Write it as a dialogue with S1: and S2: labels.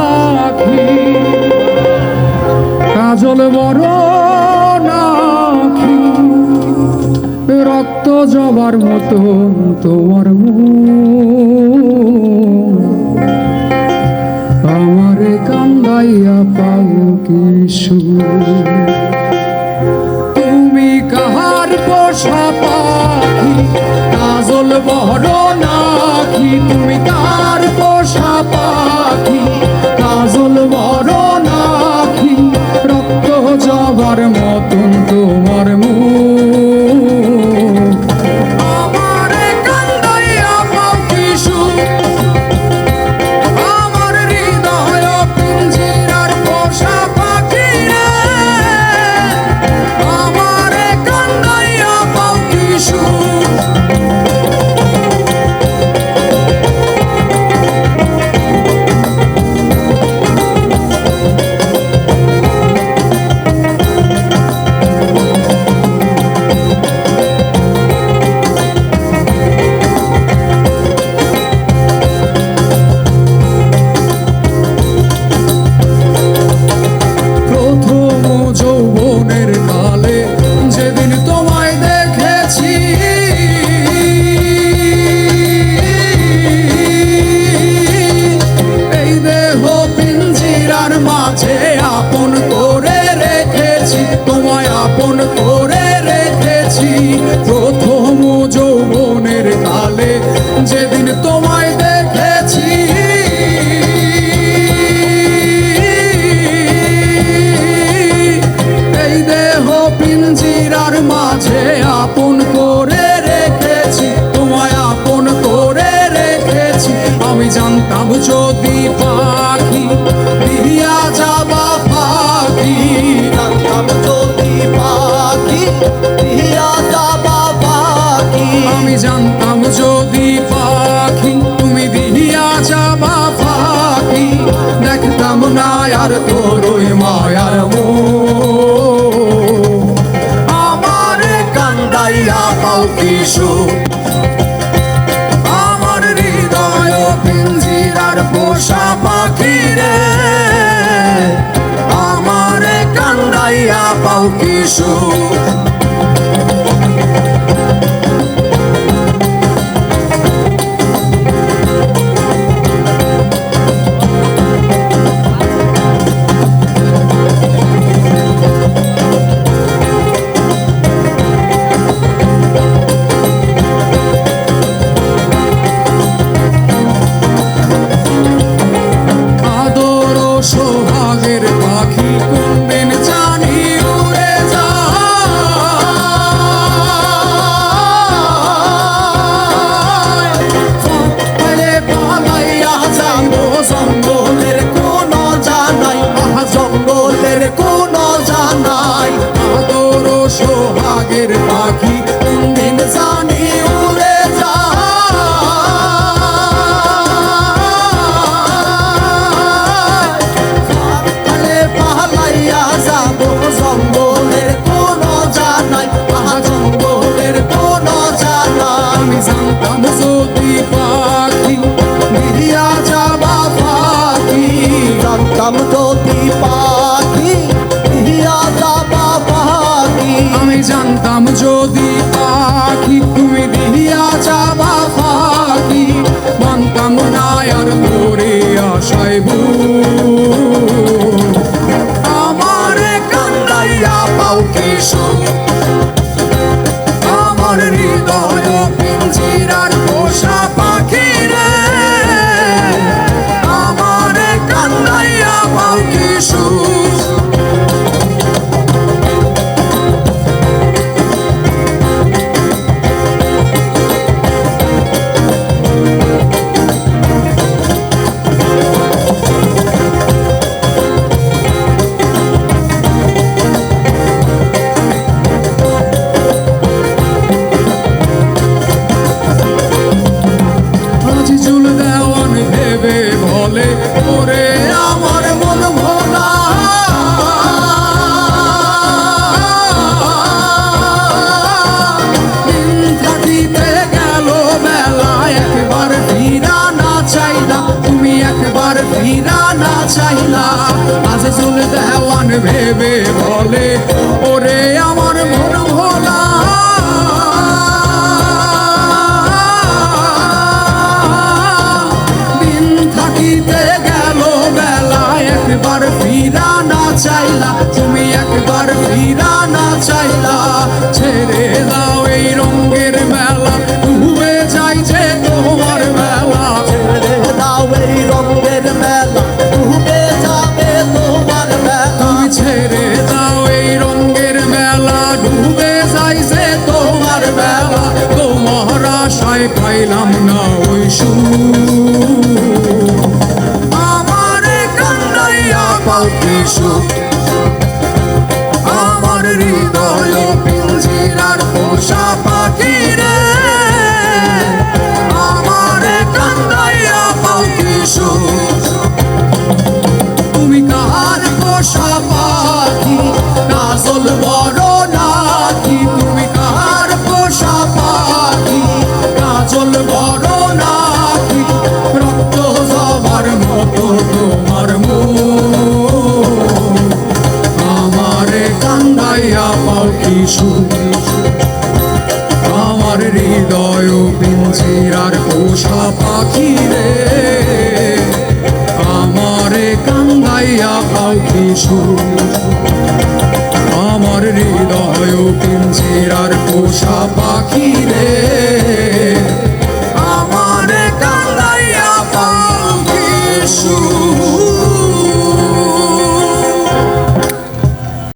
S1: পাখি কাজল বড় নাখি। রক্ত জবার মতো তোমার আমারে কান্দাইয়া পাও কি সুর? আপন করে রেখেছি, তোমায় আপন করে রেখেছি। প্রথম যৌবনের কালে যেদিন তোমায় দেখেছি, এই দেহ পিঞ্জিরার মাঝে আপন করে রেখেছি, তোমায় আপন করে রেখেছি। আমি জানতাম যদি পাখি আমি জানতাম যদি পাখি, তুমি দিয়া যাবা পাখি দেখতাম না আর তোর ওই মায়ার মুখ আমার
S2: কান্দাইয়া পাও কিশু।
S1: আমার হৃদয় পিঞ্জিরার পোষা পাখি রে। আমার কান্দাইয়া পাও কিশু। জানতাম যদি পাখি দিয়া যাবা পাখি আমি জানতাম যদি পাখি, তুমি দিয়া যাবা পাখি মানতাম না আর তোরে আশায় ভুল। ভেবে বলে, ওরে আমার মন ভোলা। দিন থাকিতে গেল, বেলা একবার ফিরা না চাইলা, তুমি একবার ফিরা না চাইলা। ছেড়ে দাও এই রঙের মেলা, ডুবে যে তোমার বেলা
S2: ছেড়ে দাও এই রঙের
S1: আমার হৃদয় পিঞ্জিরার পোষা পাখি রে। আমারে কান্দাইয়া পাখি কি সুখ আমার হৃদয় পিঞ্জিরার পোষা পাখি রে।